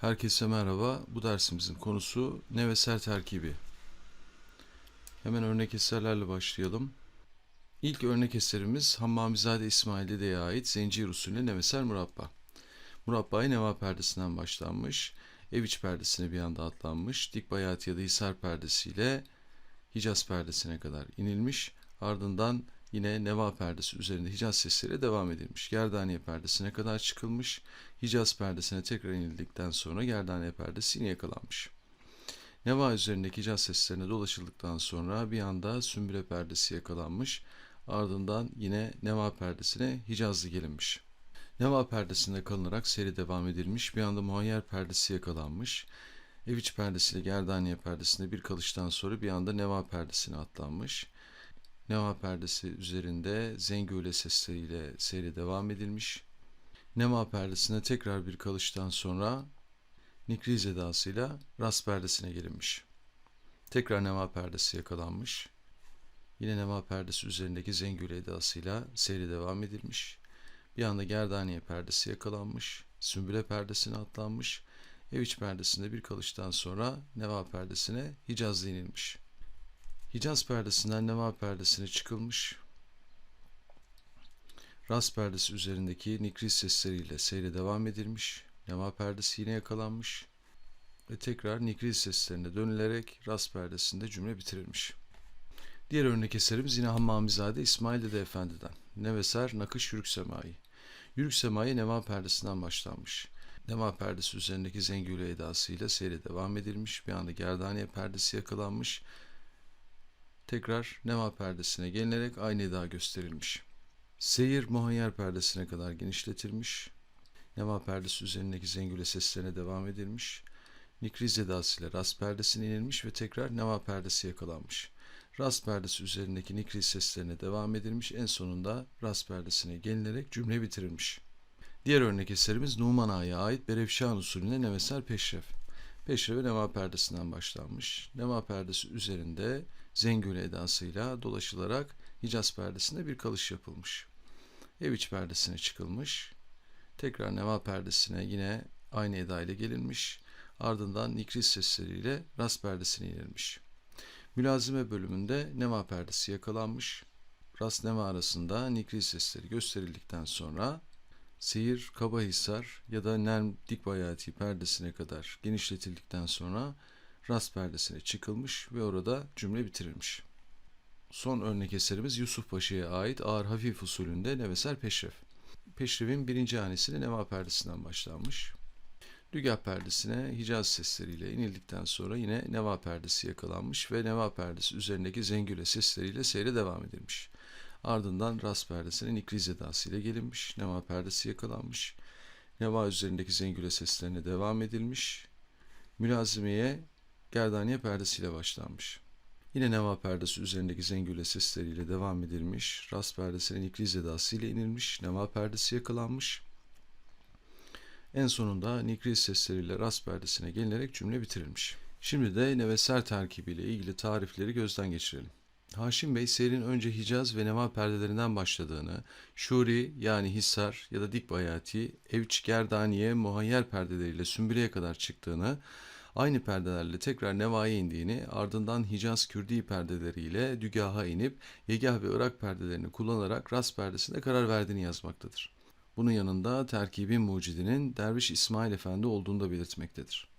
Herkese merhaba. Bu dersimizin konusu neveser terkibi. Hemen örnek eserlerle başlayalım. İlk örnek eserimiz Hammamizade İsmail Dede'ye ait Zencir usulü neveser murabba. Murabbayı neva perdesinden başlanmış, ev iç perdesine bir anda atlanmış, dik bayat ya da hisar perdesiyle Hicaz perdesine kadar inilmiş, ardından yine neva perdesi üzerinde Hicaz sesiyle devam edilmiş. Gerdaniye perdesine kadar çıkılmış, Hicaz perdesine tekrar inildikten sonra Gerdaniye perdesi yine yakalanmış. Neva üzerindeki Hicaz seslerine dolaşıldıktan sonra bir anda Sümbüle perdesi yakalanmış, ardından yine Neva perdesine Hicazlı gelinmiş. Neva perdesinde kalınarak seri devam edilmiş, bir anda Muayyer perdesi yakalanmış, Ev iç perdesiyle Gerdaniye perdesinde bir kalıştan sonra bir anda Neva perdesine atlanmış. Neva perdesi üzerinde zengüle sesleriyle seyri devam edilmiş. Neva perdesine tekrar bir kalıştan sonra Nikriz edasıyla Ras perdesine gelinmiş. Tekrar Neva perdesi yakalanmış. Yine Neva perdesi üzerindeki zengüle edasıyla seyri devam edilmiş. Bir anda Gerdaniye perdesi yakalanmış. Sümbüle perdesine atlanmış. Ev iç perdesinde bir kalıştan sonra Neva perdesine Hicazlı inilmiş. Hicaz perdesinden Neva perdesine çıkılmış. Ras perdesi üzerindeki nikriz sesleriyle seyre devam edilmiş. Neva perdesi yine yakalanmış. Ve tekrar nikriz seslerine dönülerek Ras perdesinde cümle bitirilmiş. Diğer örnek eserimiz yine Hammamizade İsmail Dede Efendi'den. Neveser Nakış Yürük Semai. Yürük Semai Neva perdesinden başlanmış. Neva perdesi üzerindeki zengüle edasıyla seyre devam edilmiş. Bir anda Gerdaniye perdesi yakalanmış. Tekrar Neva perdesine gelinerek aynı eda gösterilmiş. Seyir muhayyer perdesine kadar genişletilmiş. Neva perdesi üzerindeki zengüle seslerine devam edilmiş. Nikriz edasıyla ras perdesine inilmiş ve tekrar Neva perdesi yakalanmış. Ras perdesi üzerindeki nikriz seslerine devam edilmiş. En sonunda ras perdesine gelinerek cümle bitirilmiş. Diğer örnek eserimiz Numan Ağa'ya ait Berefşan usulüne Neveser Peşref. Peşref'e Neva perdesinden başlanmış. Neva perdesi üzerinde zengüle edasıyla dolaşılarak Hicaz perdesinde bir kalış yapılmış. Ev iç perdesine çıkılmış. Tekrar Neva perdesine yine aynı eda ile gelinmiş. Ardından nikriz sesleriyle ras perdesine inilmiş. Mülazime bölümünde Neva perdesi yakalanmış. Ras Neva arasında nikriz sesleri gösterildikten sonra Seyir Kabahisar ya da Nerm Dikbayati perdesine kadar genişletildikten sonra ras perdesine çıkılmış ve orada cümle bitirilmiş. Son örnek eserimiz Yusuf Paşa'ya ait ağır hafif usulünde Neveser Peşref. Peşref'in birinci hanesine Neva perdesinden başlanmış. Dügah perdesine Hicaz sesleriyle inildikten sonra yine Neva perdesi yakalanmış ve Neva perdesi üzerindeki zengüle sesleriyle seyre devam edilmiş. Ardından ras perdesine nikriz edasıyla gelinmiş. Neva perdesi yakalanmış. Neva üzerindeki zengüle seslerine devam edilmiş. Mülazimeye gerdaniye perdesiyle başlanmış. Yine neva perdesi üzerindeki zengüle sesleriyle devam edilmiş. Ras perdesine nikriz edasıyla inilmiş. Neva perdesi yakalanmış. En sonunda nikriz sesleriyle ras perdesine gelinerek cümle bitirilmiş. Şimdi de neveser terkibiyle ilgili tarifleri gözden geçirelim. Haşim Bey seyrin önce Hicaz ve Neva perdelerinden başladığını, Şuri yani Hisar ya da Dikbayati, Evç, Gerdaniye, Muhayyer perdeleriyle Sümbüle'ye kadar çıktığını, aynı perdelerle tekrar Neva'ya indiğini, ardından Hicaz Kürdi perdeleriyle Dügah'a inip Yegah ve Irak perdelerini kullanarak Ras perdesinde karar verdiğini yazmaktadır. Bunun yanında terkibin mucidinin Derviş İsmail Efendi olduğunu da belirtmektedir.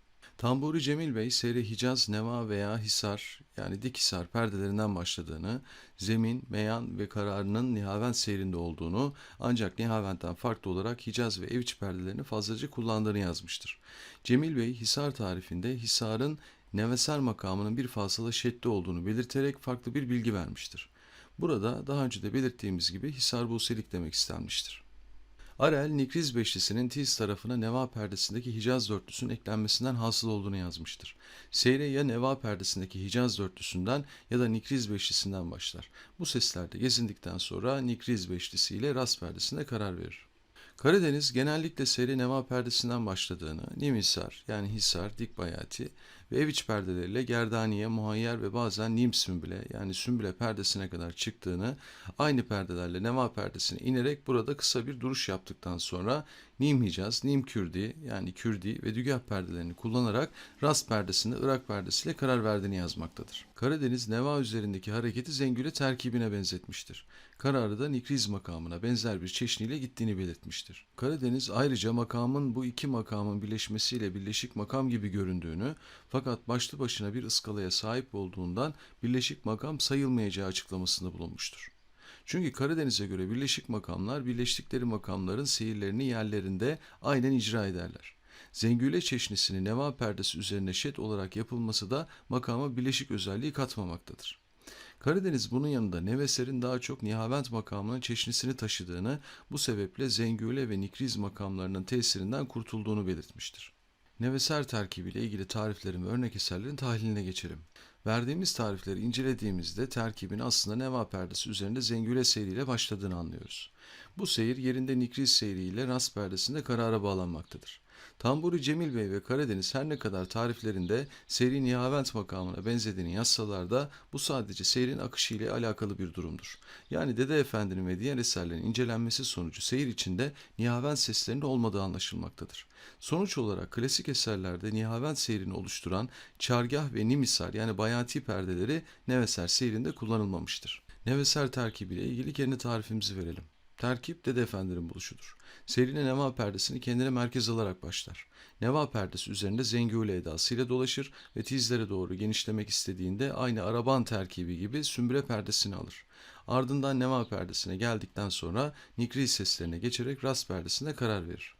Tamburi Cemil Bey seyre Hicaz, Neva veya Hisar yani dik Hisar perdelerinden başladığını, zemin, meyan ve kararının Nihavent seyrinde olduğunu ancak Nihavent'ten farklı olarak Hicaz ve Eviç perdelerini fazlaca kullandığını yazmıştır. Cemil Bey Hisar tarifinde Hisar'ın Neveser makamının bir fasıla şeddi olduğunu belirterek farklı bir bilgi vermiştir. Burada daha önce de belirttiğimiz gibi Hisar Buselik demek istenmiştir. Arel, Nikriz Beşlisi'nin tiz tarafına Neva perdesindeki Hicaz dörtlüsünün eklenmesinden hasıl olduğunu yazmıştır. Seyre ya Neva perdesindeki Hicaz dörtlüsünden ya da Nikriz Beşlisi'nden başlar. Bu seslerde gezindikten sonra Nikriz Beşlisi ile Ras perdesinde karar verir. Karadeniz genellikle seyre Neva perdesinden başladığını, Nimisar yani Hisar, Dikbayati ve ev iç perdeleriyle gerdaniye, muhayyer ve bazen nim sümbüle yani sümbüle perdesine kadar çıktığını, aynı perdelerle neva perdesine inerek burada kısa bir duruş yaptıktan sonra nim hicaz, nim kürdi yani kürdi ve dügah perdelerini kullanarak rast perdesinde Irak perdesiyle karar verdiğini yazmaktadır. Karadeniz neva üzerindeki hareketi zengüle terkibine benzetmiştir. Kararı da nikriz makamına benzer bir çeşniyle gittiğini belirtmiştir. Karadeniz ayrıca makamın bu iki makamın birleşmesiyle birleşik makam gibi göründüğünü fakat başlı başına bir ıskalaya sahip olduğundan birleşik makam sayılmayacağı açıklamasında bulunmuştur. Çünkü Karadeniz'e göre birleşik makamlar birleştikleri makamların seyirlerini yerlerinde aynen icra ederler. Zengüle çeşnisinin neva perdesi üzerine şet olarak yapılması da makama birleşik özelliği katmamaktadır. Karadeniz bunun yanında Neveser'in daha çok Nihavent makamının çeşnisini taşıdığını, bu sebeple Zengüle ve Nikriz makamlarının tesirinden kurtulduğunu belirtmiştir. Neveser terkibiyle ilgili tariflerin ve örnek eserlerin tahliline geçelim. Verdiğimiz tarifleri incelediğimizde terkibin aslında neva perdesi üzerinde zengüle seyriyle başladığını anlıyoruz. Bu seyir yerinde nikriz seyriyle rast perdesinde karara bağlanmaktadır. Tamburi Cemil Bey ve Karadeniz her ne kadar tariflerinde seyrin Nihavent makamına benzediğini yazsalar da bu sadece seyrin akışı ile alakalı bir durumdur. Yani Dede Efendi'nin ve diğer eserlerin incelenmesi sonucu seyir içinde Nihavent seslerinin olmadığı anlaşılmaktadır. Sonuç olarak klasik eserlerde Nihavent seyrini oluşturan çargah ve nimisar yani bayati perdeleri Neveser seyrinde kullanılmamıştır. Neveser terkibiyle ilgili kendi tarifimizi verelim. Terkip Dede Efendi'nin buluşudur. Serine neva perdesini kendine merkez alarak başlar. Neva perdesi üzerinde zengüle edasıyla dolaşır ve tizlere doğru genişlemek istediğinde aynı araban terkibi gibi sümbüle perdesini alır. Ardından neva perdesine geldikten sonra nikri seslerine geçerek rast perdesine karar verir.